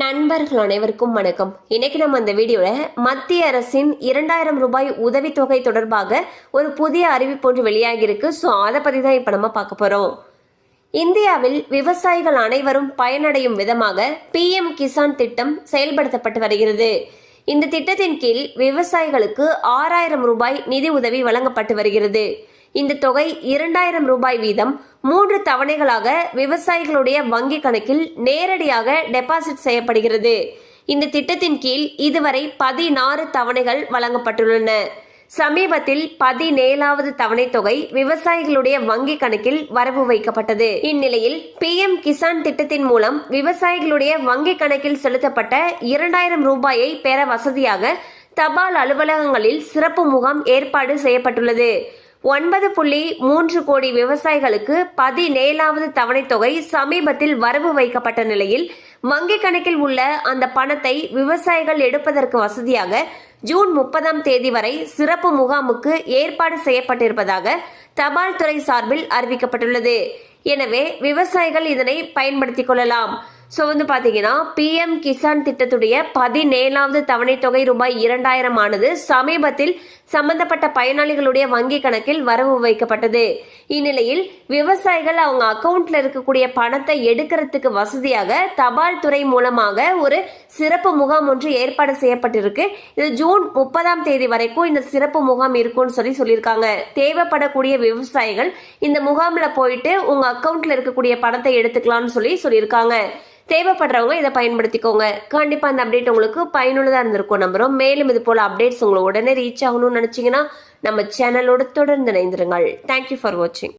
நண்பர்கள் அனைவருக்கும் வணக்கம். இன்னைக்கு நம்ம அந்த வீடியோல மத்திய அரசின் இரண்டாயிரம் ரூபாய் உதவித்தொகை தொடர்பாக ஒரு புதிய அறிவிப்பு ஒன்று வெளியாகியிருக்கு. ஸோ அதை பத்தி தான் இப்போ நம்ம பார்க்க போறோம். இந்தியாவில் விவசாயிகள் அனைவரும் பயனடையும் விதமாக பிஎம் கிசான் திட்டம் செயல்படுத்தப்பட்டு வருகிறது. இந்த திட்டத்தின் கீழ் விவசாயிகளுக்கு ஆறாயிரம் ரூபாய் நிதி உதவி வழங்கப்பட்டு வருகிறது. இந்த தொகை இரண்டாயிரம் ரூபாய் வீதம். மூன்று தவணைகளாக விவசாயிகளுடைய வங்கி கணக்கில் நேரடியாக டெபாசிட் செய்யப்படுகிறது. இந்த திட்டத்தின் கீழ் இதுவரை பதினாறு தவணைகள் வழங்கப்பட்டுள்ளன. சமீபத்தில் பதினேழாவது தவணை தொகை விவசாயிகளுடைய வங்கி கணக்கில் வரவு வைக்கப்பட்டது. இந்நிலையில் பிஎம் கிசான் திட்டத்தின் மூலம் விவசாயிகளுடைய வங்கி கணக்கில் செலுத்தப்பட்ட இரண்டாயிரம் ரூபாயை பெற வசதியாக தபால் அலுவலகங்களில் சிறப்பு முகாம் ஏற்பாடு செய்யப்பட்டுள்ளது. ஒன்பது புள்ளி மூன்று கோடி விவசாயிகளுக்கு பதினேழாவது தவணைத் தொகை சமீபத்தில் வரவு வைக்கப்பட்ட நிலையில் வங்கிக் கணக்கில் உள்ள அந்த பணத்தை விவசாயிகள் எடுப்பதற்கு வசதியாக ஜூன் முப்பதாம் தேதி வரை சிறப்பு முகாமுக்கு ஏற்பாடு செய்யப்பட்டிருப்பதாக தபால் துறை சார்பில் அறிவிக்கப்பட்டுள்ளது. எனவே விவசாயிகள் இதனை பயன்படுத்திக் கொள்ளலாம். ஸோ வந்து பார்த்தீங்கன்னா பிஎம் கிசான் திட்டத்துடைய பதினேழாவது தவணை தொகை ரூபாய் இரண்டாயிரம் ஆனது சமீபத்தில் சம்பந்தப்பட்ட பயனாளிகளுடைய வங்கி கணக்கில் வரவு வைக்கப்பட்டது. இந்நிலையில் விவசாயிகள் அவங்க அக்கவுண்ட்ல இருக்கக்கூடிய பணத்தை எடுக்கிறதுக்கு வசதியாக தபால் துறை மூலமாக ஒரு சிறப்பு முகாம் ஒன்று ஏற்பாடு செய்யப்பட்டிருக்கு. இது ஜூன் முப்பதாம் தேதி வரைக்கும் இந்த சிறப்பு முகாம் இருக்கும்னு சொல்லி சொல்லியிருக்காங்க. தேவைப்படக்கூடிய விவசாயிகள் இந்த முகாம்ல போயிட்டு உங்க அக்கவுண்ட்ல இருக்கக்கூடிய பணத்தை எடுத்துக்கலாம்னு சொல்லி சொல்லியிருக்காங்க. தேவைப்படுறவங்க இதை பயன்படுத்திக்கோங்க. கண்டிப்பாக அந்த அப்டேட் உங்களுக்கு பயனுள்ளதாக இருந்திருக்கும் நம்புகிறோம் மேலும் இது போல் அப்டேட்ஸ் உங்களை உடனே ரீச் ஆகணும்னு நினச்சிங்கன்னா நம்ம சேனலோட தொடர்ந்து இணைந்திருங்கள். தேங்க்யூ ஃபார் வாட்சிங்